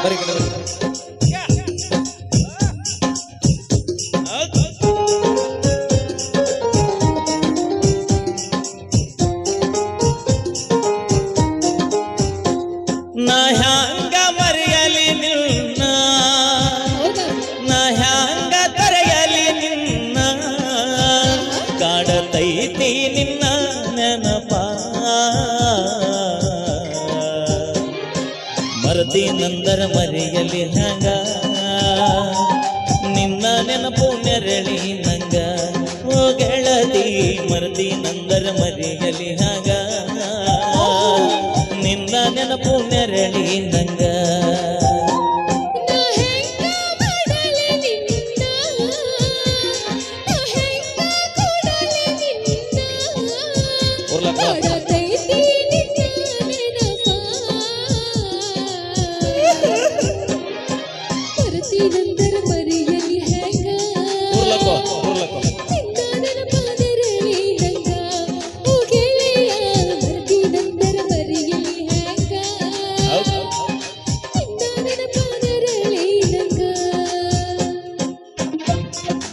Mari kita bersama. ಸುಂದರ ಮರೆಯಲ್ಲಿ ಹಂಗ ನಿನ್ನ ನೆನಪು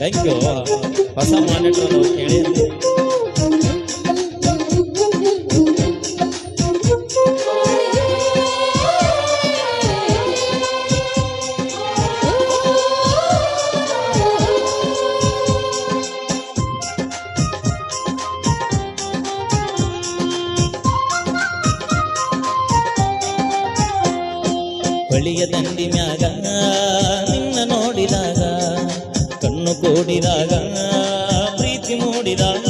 ಥ್ಯಾಂಕ್ ಯು ಹೊಸ ಮಾನಿಟರ್ ಕೇಳಿ ಹೊಳಿಯ ದಂಡಿ ಮ್ಯಾಗ ನಿನ್ನ ನೋಡಿದಾಗ ಕೂಡಿದಾಗ ಪ್ರೀತಿ ಮೂಡಿದಾಗ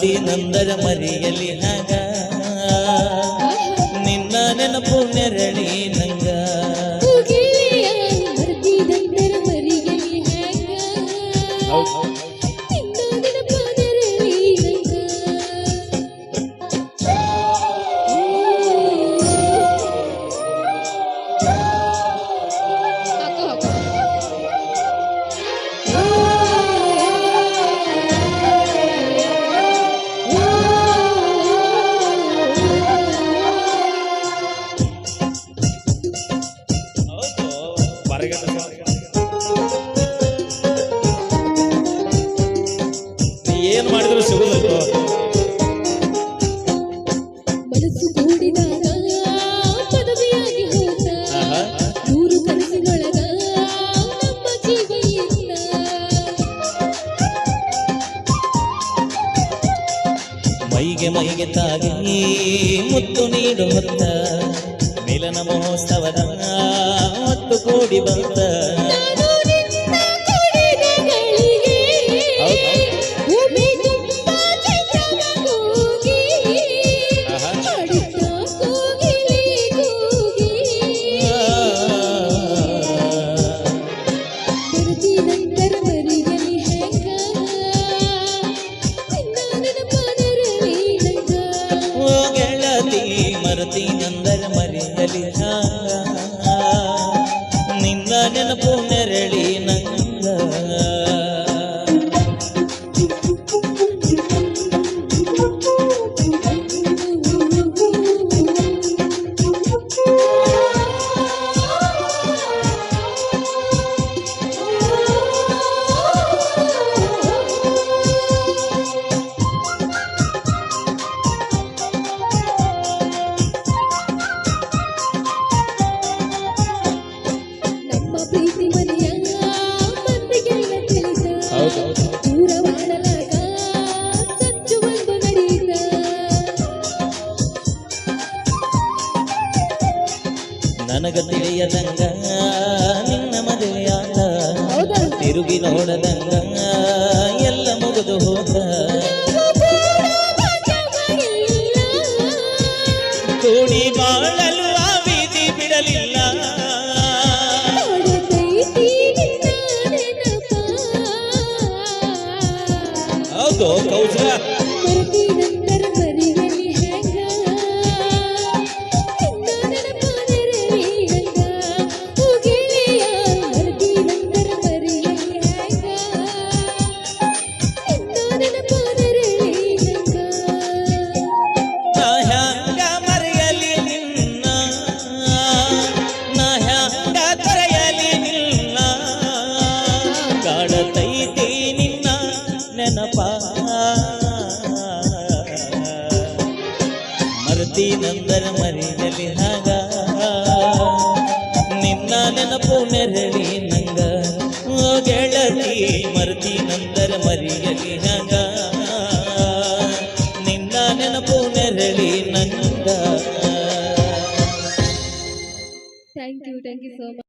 ಮರದಿ ನಂದರ ಮರಿಯಲಿ ಹಾಗ. ನಿನ್ನ ನೆನಪು ನೆರಳಿ ಏನ್ ಮಾಡಿದ್ರು ಸಿಗುದಿಲ್ಲ ಮನಸ್ಸು ಕೂಡಿದಾಗ ಪದವಿಯಾಗಿ ಹೋದ. ಆಹಾ. ನೂರು ಕನಸಿನೊಳಗ ನಮ್ಮ ಜೀವ ಇತ್ತ ಮೈಗೆ ಮೈಗೆ ತಾಗಿ ಮುತ್ತು ನೀಡು ಹೊತ್ತ. ಮಿಲನ ಮಹೋತ್ಸವದ ಕೂಡಿ ಬಂತ ನನಗ ತಿಳಿಯದಂಗ ನಿನ್ನ ಮದುವೆಯಾದ ತಿರುಗಿ ನೋಡದಂಗ ಎಲ್ಲ ಮುಗಿದು ಹೋದ. ತೋಡಿ ಬಾಳಲು ಆ ಬೀದಿ ಬಿಡಲಿಲ್ಲ. ಹೌದು ಕೌಸಲ ಮರತಿ ನಂದರ ಮರಿಯಲಿ ಹಾಗ ನಿನ್ನ ನೆನಪು ನೆರಳಿ ನಂಗ. ಗೆಳತಿ ಮರತಿ ನಂದರ ಮರಿಯಲಿ ಹಾಗ